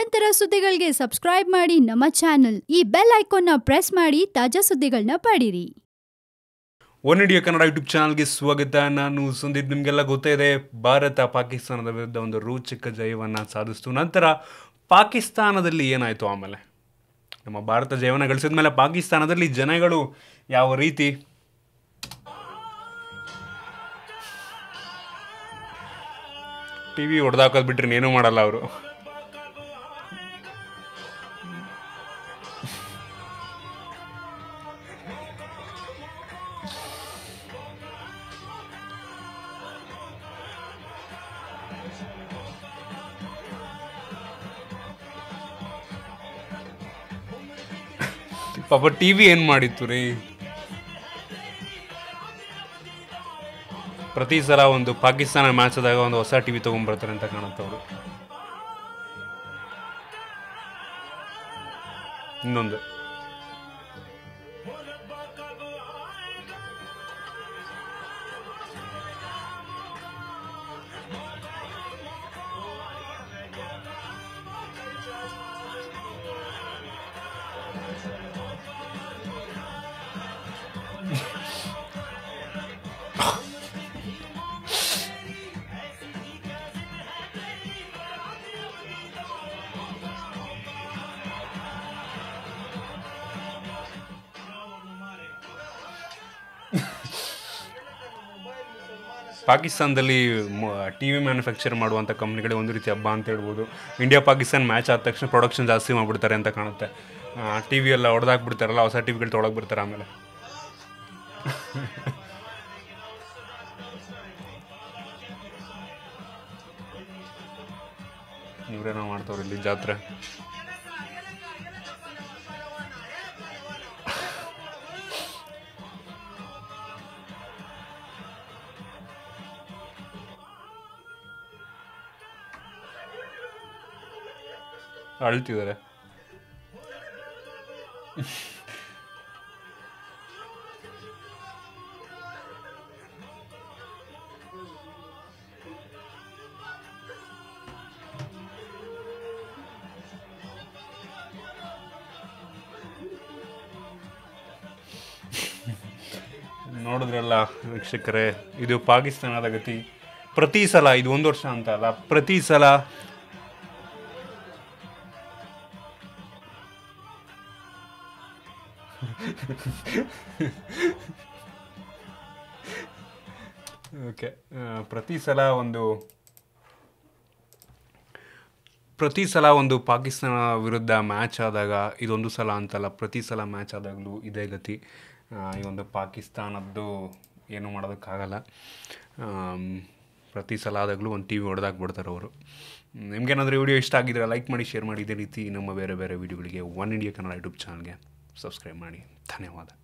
ನಿರಂತರ ಸುದ್ದಿಗಳಿಗೆ ಸಬ್ಸ್ಕ್ರೈಬ್ ಮಾಡಿ ನಮ್ಮ ಚಾನೆಲ್. ಈ ಬೆಲ್ ಐಕಾನ್ನ ಪ್ರೆಸ್ ಮಾಡಿ ತಾಜಾ ಸುದ್ದಿಗಳನ್ನ ಪಡೀರಿ. ಒನ್ ಇಂಡಿಯಾ ಕನ್ನಡ ಯೂಟ್ಯೂಬ್ ಚಾನಲ್ಗೆ ಸ್ವಾಗತ. ನಾನು ಸಂದೀಪ್. ನಿಮಗೆಲ್ಲ ಗೊತ್ತೇ ಇದೆ ಭಾರತ ಪಾಕಿಸ್ತಾನದ ವಿರುದ್ಧ ಒಂದು ರೋಚಕ ಜಯವನ್ನು ಸಾಧಿಸ್ತು. ನಂತರ ಪಾಕಿಸ್ತಾನದಲ್ಲಿ ಏನಾಯಿತು ಆಮೇಲೆ? ನಮ್ಮ ಭಾರತ ಜಯವನ್ನು ಗಳಿಸಿದ ಮೇಲೆ ಪಾಕಿಸ್ತಾನದಲ್ಲಿ ಜನಗಳು ಯಾವ ರೀತಿ ಟಿ ವಿ ಹೊಡೆದಾಕೋದು ಬಿಟ್ರೆ ಏನೂ ಮಾಡಲ್ಲ ಅವರು? ಪಾಪ ಟಿ ವಿ ಏನು ಮಾಡಿತ್ತು ರೀ? ಪ್ರತಿ ಸಲ ಒಂದು ಪಾಕಿಸ್ತಾನ ಮ್ಯಾಚ್ ಆದಾಗ ಒಂದು ಹೊಸ ಟಿ ವಿ ತೊಗೊಂಡ್ಬರ್ತಾರೆ ಅಂತ ಕಾಣುತ್ತವರು. ಇನ್ನೊಂದು. ಪಾಕಿಸ್ತಾನದಲ್ಲಿ ಟಿ ವಿ ಮ್ಯಾನುಫ್ಯಾಕ್ಚರ್ ಮಾಡುವಂಥ ಕಂಪ್ನಿಗಳೇ ಒಂದು ರೀತಿ ಹಬ್ಬ ಅಂತ ಹೇಳ್ಬೋದು. ಇಂಡಿಯಾ ಪಾಕಿಸ್ತಾನ ಮ್ಯಾಚ್ ಆದ ತಕ್ಷಣ ಪ್ರೊಡಕ್ಷನ್ ಜಾಸ್ತಿ ಮಾಡಿಬಿಡ್ತಾರೆ ಅಂತ ಕಾಣುತ್ತೆ. ಟಿ ವಿ ಎಲ್ಲ ಹೊಡೆದಾಕ್ಬಿಡ್ತಾರಲ್ಲ ಹೊಸ ಟಿ ವಿಗಳು ತೊಳಗೆ ಬಿಡ್ತಾರೆ ಆಮೇಲೆ. ಇವರೇನೋ ಮಾಡ್ತಾವ್ರೆ ಇಲ್ಲಿ ಜಾತ್ರೆ. ಅಳ್ತಿದ್ದಾರೆ. ನೋಡಿದ್ರಲ್ಲ ವೀಕ್ಷಕರೇ, ಇದು ಪಾಕಿಸ್ತಾನದ ಗತಿ. ಪ್ರತಿ ಸಲ, ಇದು ಒಂದು ವರ್ಷ ಅಂತ ಅಲ್ಲ, ಪ್ರತಿ ಸಲ ಓಕೆ ಪ್ರತಿ ಸಲ ಒಂದು ಪ್ರತಿ ಸಲ ಒಂದು ಪಾಕಿಸ್ತಾನ ವಿರುದ್ಧ ಮ್ಯಾಚ್ ಆದಾಗ ಇದೊಂದು ಸಲ ಅಂತಲ್ಲ, ಪ್ರತಿ ಸಲ ಮ್ಯಾಚ್ ಆದಾಗಲೂ ಇದೇ ಗತಿ. ಈ ಒಂದು ಪಾಕಿಸ್ತಾನದ್ದು ಏನು ಮಾಡೋದಕ್ಕಾಗಲ್ಲ. ಪ್ರತಿ ಸಲ ಆದಾಗಲೂ ಒಂದು ಟಿ ವಿ ಹೊಡೆದಾಕ್ಬಿಡ್ತಾರೆ ಅವರು. ನಿಮ್ಗೇನಾದರೂ ವಿಡಿಯೋ ಇಷ್ಟ ಆಗಿದ್ರೆ ಲೈಕ್ ಮಾಡಿ ಶೇರ್ ಮಾಡಿ. ಇದೇ ರೀತಿ ನಮ್ಮ ಬೇರೆ ಬೇರೆ ವಿಡಿಯೋಗಳಿಗೆ ಒನ್ ಇಂಡಿಯಾ ಕನ್ನಡ ಯೂಟ್ಯೂಬ್ ಚಾನಲ್ಗೆ ಸಬ್ಸ್ಕ್ರೈಬ್ ಮಾಡಿ. ಧನ್ಯವಾದ.